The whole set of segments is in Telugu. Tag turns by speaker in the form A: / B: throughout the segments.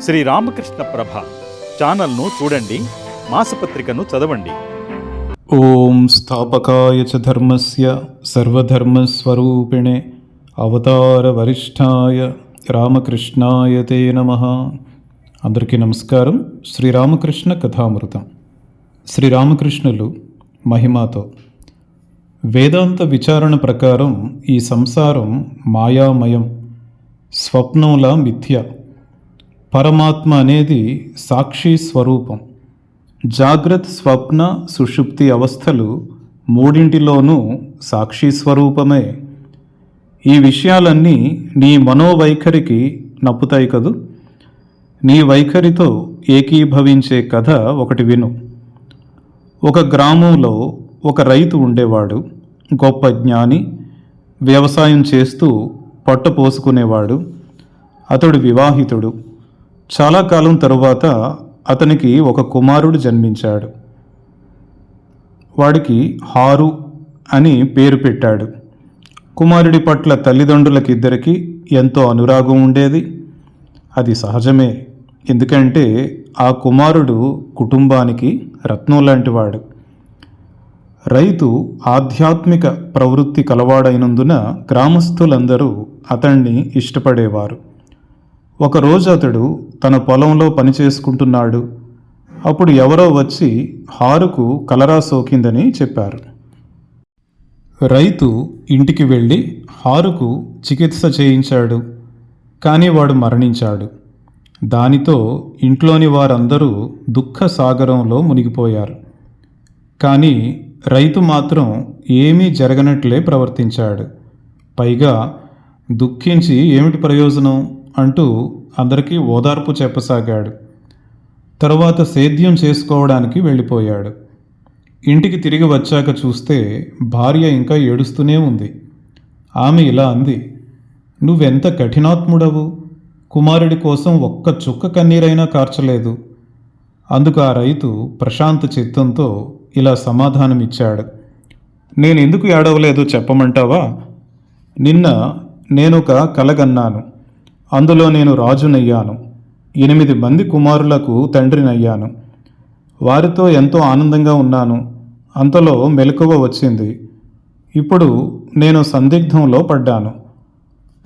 A: శ్రీ రామకృష్ణ ప్రభ ఛానల్ను చూడండి మాసపత్రికను చదవండి.
B: ఓం స్థాపకాయ చ ధర్మస్య సర్వధర్మస్వరూపిణే అవతారవరిష్ఠాయ రామకృష్ణాయ తే నమ. అందరికీ నమస్కారం. శ్రీరామకృష్ణ కథామృతం. శ్రీరామకృష్ణులు మహిమాతో వేదాంత విచారణ ప్రకారం ఈ సంసారం మాయామయం స్వప్నంలా మిథ్య. పరమాత్మ అనేది సాక్షి స్వరూపం. జాగ్రత్త స్వప్న సుషుప్తి అవస్థలు మూడింటిలోనూ సాక్షి స్వరూపమే. ఈ విషయాలన్నీ నీ మనోవైఖరికి నప్పుతాయి కదూ? నీ వైఖరితో ఏకీభవించే కథ ఒకటి విను. ఒక గ్రామంలో ఒక రైతు ఉండేవాడు. గొప్ప జ్ఞాని. వ్యవసాయం చేస్తూ పొట్ట పోసుకునేవాడు. అతడు వివాహితుడు. చాలా కాలం తరువాత అతనికి ఒక కుమారుడు జన్మించాడు. వాడికి హారు అని పేరు పెట్టాడు. కుమారుడి పట్ల తల్లిదండ్రులకిద్దరికీ ఎంతో అనురాగం ఉండేది. అది సహజమే. ఎందుకంటే ఆ కుమారుడు కుటుంబానికి రత్నం లాంటివాడు రైతు ఆధ్యాత్మిక ప్రవృత్తి కలవాడైనందున గ్రామస్తులందరూ అతన్ని ఇష్టపడేవారు. ఒకరోజు అతడు తన పొలంలో పనిచేసుకుంటున్నాడు అప్పుడు ఎవరో వచ్చి హారుకు కలరా సోకిందని చెప్పారు. రైతు ఇంటికి వెళ్ళి హారుకు చికిత్స చేయించాడు. కానీ వాడు మరణించాడు. దానితో ఇంట్లోని వారందరూ దుఃఖ సాగరంలో మునిగిపోయారు. కానీ రైతు మాత్రం ఏమీ జరగనట్లే ప్రవర్తించాడు. పైగా దుఃఖించి ఏమిటి ప్రయోజనం? అంటూ అందరికీ ఓదార్పు చెప్పసాగాడు. తరువాత సేద్యం చేసుకోవడానికి వెళ్ళిపోయాడు. ఇంటికి తిరిగి వచ్చాక చూస్తే భార్య ఇంకా ఏడుస్తూనే ఉంది. ఆమె ఇలా అంది నువ్వెంత కఠినాత్ముడవు? కుమారుడి కోసం ఒక్క చుక్క కన్నీరైనా కార్చలేదు. అందుకు ఆ రైతు ప్రశాంత చిత్తంతో ఇలా సమాధానమిచ్చాడు. నేనెందుకు ఏడవలేదు చెప్పమంటావా? నిన్న నేనొక కలగన్నాను. అందులో నేను రాజునయ్యాను. ఎనిమిది మంది కుమారులకు తండ్రినయ్యాను. వారితో ఎంతో ఆనందంగా ఉన్నాను. అంతలో మెలకువ వచ్చింది. ఇప్పుడు నేను సందిగ్ధంలో పడ్డాను.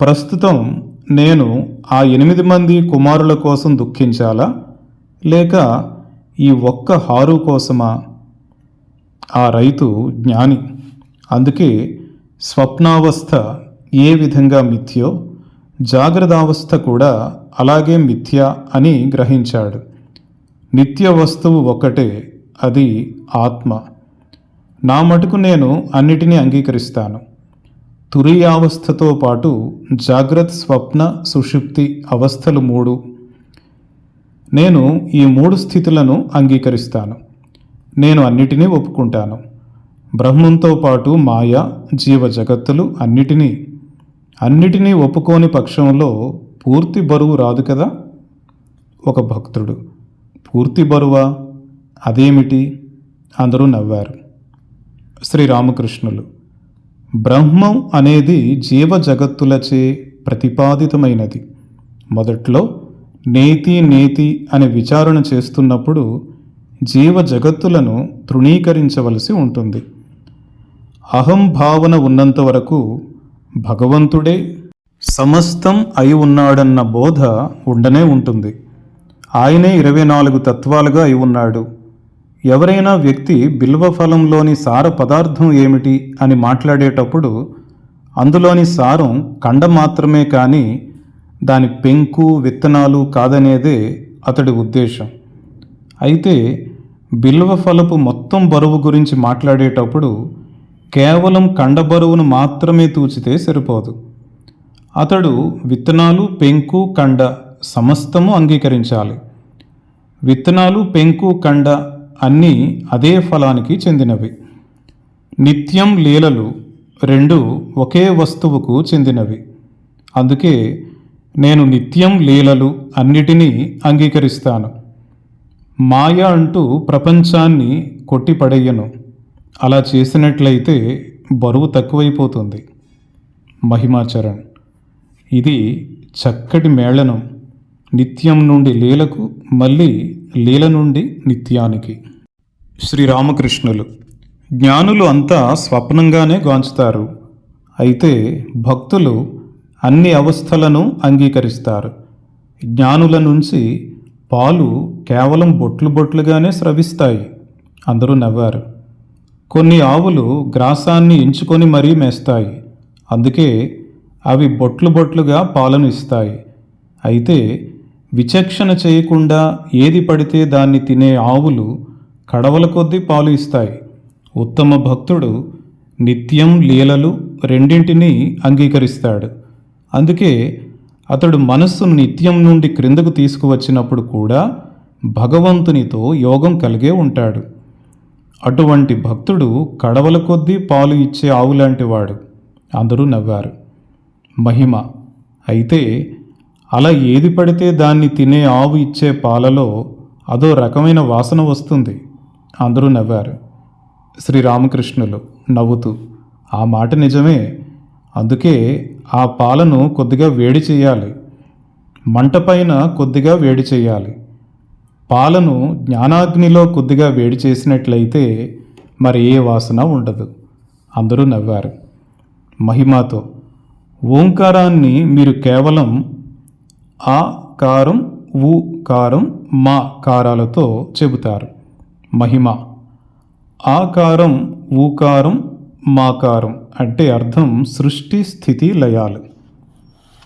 B: ప్రస్తుతం నేను ఆ ఎనిమిది మంది కుమారుల కోసం దుఃఖించాలా? లేక ఈ ఒక్క హారు కోసమా? ఆ రైతు జ్ఞాని. అందుకే స్వప్నావస్థ ఏ విధంగా మిథ్యో జాగ్రత్తావస్థ కూడా అలాగే మిథ్య అని గ్రహించాడు. నిత్య వస్తువు ఒక్కటే అది ఆత్మ. నా మటుకు నేను అన్నిటినీ అంగీకరిస్తాను. తురియావస్థతో పాటు జాగ్రత్త స్వప్న సుషుప్తి అవస్థలు మూడు. నేను ఈ మూడు స్థితులను అంగీకరిస్తాను. నేను అన్నిటినీ ఒప్పుకుంటాను. బ్రహ్మంతో పాటు మాయ జీవ జగత్తులు అన్నిటినీ అన్నిటినీ ఒప్పుకోని పక్షంలో పూర్తి బరువు రాదు కదా? ఒక భక్తుడు. పూర్తి బరువా? అదేమిటి? అందరూ నవ్వారు. శ్రీరామకృష్ణులు. బ్రహ్మం అనేది జీవ జగత్తులచే ప్రతిపాదితమైనది. మొదట్లో నేతి నేతి అనే విచారణ చేస్తున్నప్పుడు జీవ జగత్తులను తృణీకరించవలసి ఉంటుంది. అహం భావన ఉన్నంత వరకు భగవంతుడే సమస్తం అయి ఉన్నాడన్న బోధ ఉండనే ఉంటుంది. ఆయనే ఇరవై నాలుగు తత్వాలుగా అయి ఉన్నాడు. ఎవరైనా వ్యక్తి బిల్వ ఫలంలోని సార పదార్థం ఏమిటి అని మాట్లాడేటప్పుడు అందులోని సారం కండ మాత్రమే కానీ దాని పెంకు విత్తనాలు కాదనేదే అతడి ఉద్దేశం. అయితే బిల్వ ఫలపు మొత్తం బరువు గురించి మాట్లాడేటప్పుడు కేవలం కండ బరువును మాత్రమే తూచితే సరిపోదు. అతడు విత్తనాలు పెంకు కండ సమస్తము అంగీకరించాలి. విత్తనాలు పెంకు కండ అన్నీ అదే ఫలానికి చెందినవి. నిత్యం లీలలు రెండు ఒకే వస్తువుకు చెందినవి. అందుకే నేను నిత్యం లీలలు అన్నిటినీ అంగీకరిస్తాను. మాయ అంటూ ప్రపంచాన్ని కొట్టిపడేయను. అలా చేసినట్లయితే బరువు తక్కువైపోతుంది. మహిమాచరణ్ ఇది చక్కటి మేళనం. నిత్యం నుండి లీలకు మళ్ళీ లీల నుండి నిత్యానికి. శ్రీరామకృష్ణులు జ్ఞానులు అంతా స్వప్నంగానే గాంచుతారు. అయితే భక్తులు అన్ని అవస్థలను అంగీకరిస్తారు. జ్ఞానుల నుంచి పాలు కేవలం బొట్లు బొట్లుగానే స్రవిస్తాయి. అందరూ నవ్వారు. కొన్ని ఆవులు గ్రాసాన్ని ఎంచుకొని మరీ మేస్తాయి. అందుకే అవి బొట్లు బొట్లుగా పాలను ఇస్తాయి. అయితే విచక్షణ చేయకుండా ఏది పడితే దాన్ని తినే ఆవులు కడవల కొద్దీ పాలు ఇస్తాయి. ఉత్తమ భక్తుడు నిత్యం లీలలు రెండింటినీ అంగీకరిస్తాడు. అందుకే అతడు మనస్సును నిత్యం నుండి క్రిందకు తీసుకువచ్చినప్పుడు కూడా భగవంతునితో యోగం కలిగే ఉంటాడు. అటువంటి భక్తుడు కడవల కొద్దీ పాలు ఇచ్చే ఆవులాంటి వాడు. అందరూ నవ్వారు. మహిమ. అయితే అలా ఏది పడితే దాన్ని తినే ఆవు ఇచ్చే పాలలో అదో రకమైన వాసన వస్తుంది. అందరూ నవ్వారు. శ్రీరామకృష్ణులు నవ్వుతూ ఆ మాట నిజమే. అందుకే ఆ పాలను కొద్దిగా వేడి చేయాలి. మంట పైన కొద్దిగా వేడి చేయాలి. పాలను జ్ఞానాగ్నిలో కొద్దిగా వేడి చేసినట్లయితే మరి ఏ వాసన ఉండదు. అందరూ నవ్వారు. మహిమాతో ఓంకారాన్ని మీరు కేవలం ఆ కారం ఊ కారం మా కారాలతో చెబుతారు. మహిమ ఆ కారం ఊకారం మాకారం అంటే అర్థం సృష్టి స్థితి లయాలు.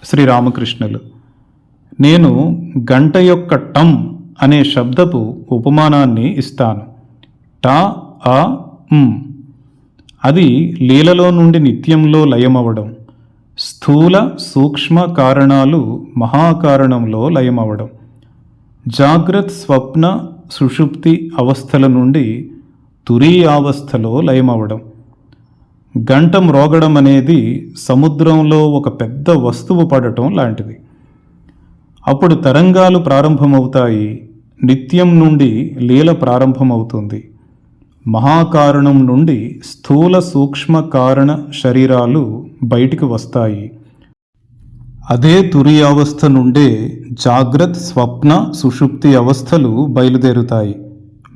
B: శ్రీరామకృష్ణులు నేను గంట యొక్క టం అనే శబ్దపు ఉపమానాన్ని ఇస్తాను. టా ఆ అది లీలలో నుండి నిత్యంలో లయమవడం. స్థూల సూక్ష్మ కారణాలు మహాకారణంలో లయమవడం. జాగ్రత్ స్వప్న సుషుప్తి అవస్థల నుండి తురీయావస్థలో లయమవడం. గంట మ్రోగడం అనేది సముద్రంలో ఒక పెద్ద వస్తువు పడటం లాంటిది. అప్పుడు తరంగాలు ప్రారంభమవుతాయి. నిత్యం నుండి లీల ప్రారంభమవుతుంది. మహాకారణం నుండి స్థూల సూక్ష్మ కారణ శరీరాలు బయటికి వస్తాయి. అదే తురి అవస్థ నుండే జాగ్రత్ స్వప్న సుషుప్తి అవస్థలు బయలుదేరుతాయి.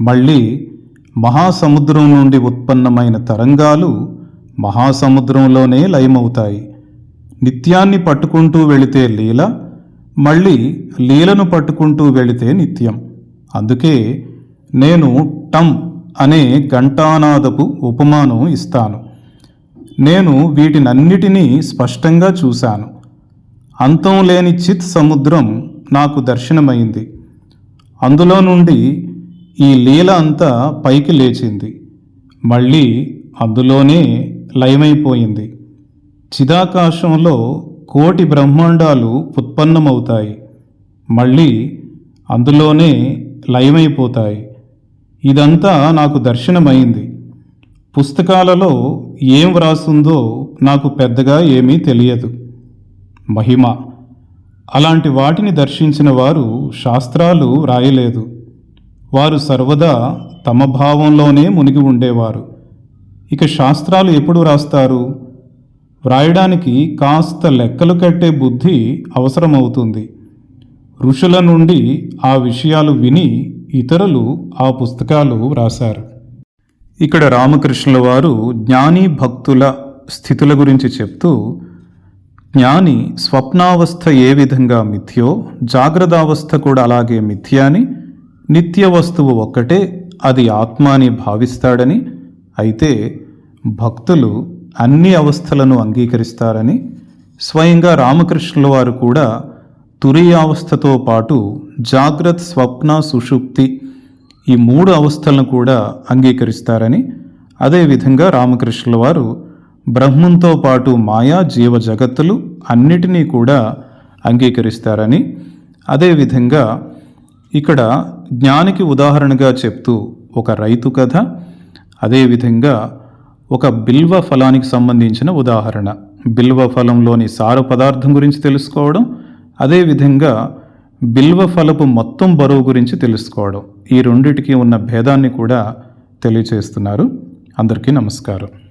B: మళ్ళీ మహాసముద్రం నుండి ఉత్పన్నమైన తరంగాలు మహాసముద్రంలోనే లయమవుతాయి. నిత్యాన్ని పట్టుకుంటూ వెళితే లీల మళ్ళీ లీలను పట్టుకుంటూ వెళితే నిత్యం. అందుకే నేను టం అనే ఘంటానాదపు ఉపమానం ఇస్తాను. నేను వీటినన్నిటినీ స్పష్టంగా చూశాను. అంతం లేని చిత్ సముద్రం నాకు దర్శనమైంది. అందులో నుండి ఈ లీల అంతా పైకి లేచింది. మళ్ళీ అందులోనే లయమైపోయింది. చిదాకాశంలో కోటి బ్రహ్మాండాలు ఉత్పన్నమవుతాయి. మళ్ళీ అందులోనే లయమైపోతాయి. ఇదంతా నాకు దర్శనమైంది. పుస్తకాలలో ఏం వ్రాసుందో నాకు పెద్దగా ఏమీ తెలియదు. మహిమ. అలాంటి వాటిని దర్శించిన వారు శాస్త్రాలు వ్రాయలేదు వారు సర్వదా తమ భావంలోనే మునిగి ఉండేవారు. ఇక శాస్త్రాలు ఎప్పుడు రాస్తారు? వ్రాయడానికి కాస్త లెక్కలు కట్టే బుద్ధి అవసరమవుతుంది. ఋషుల నుండి ఆ విషయాలు విని ఇతరులు ఆ పుస్తకాలు వ్రాశారు. ఇక్కడ రామకృష్ణుల వారు జ్ఞాని భక్తుల స్థితుల గురించి చెప్తూ జ్ఞాని స్వప్నావస్థ ఏ విధంగా మిథ్యో జాగ్రత్తావస్థ కూడా అలాగే మిథ్య అని నిత్య వస్తువు ఒక్కటే అది ఆత్మ అని భావిస్తాడని అయితే భక్తులు అన్ని అవస్థలను అంగీకరిస్తారని స్వయంగా రామకృష్ణుల వారు కూడా తురియావస్థతో పాటు జాగ్రత్త స్వప్న సుషుప్తి ఈ మూడు అవస్థలను కూడా అంగీకరిస్తారని అదేవిధంగా రామకృష్ణుల వారు బ్రహ్మంతో పాటు మాయా జీవ జగత్తులు అన్నిటినీ కూడా అంగీకరిస్తారని అదేవిధంగా ఇక్కడ జ్ఞానికి ఉదాహరణగా చెప్తూ ఒక రైతు కథ అదేవిధంగా ఒక బిల్వ ఫలానికి సంబంధించిన ఉదాహరణ. బిల్వ ఫలంలోని సార పదార్థం గురించి తెలుసుకోవడం అదేవిధంగా బిల్వ ఫలపు మొత్తం బరువు గురించి తెలుసుకోవడం. ఈ రెండిటికి ఉన్న భేదాన్ని కూడా తెలియచేస్తున్నారు. అందరికీ నమస్కారం.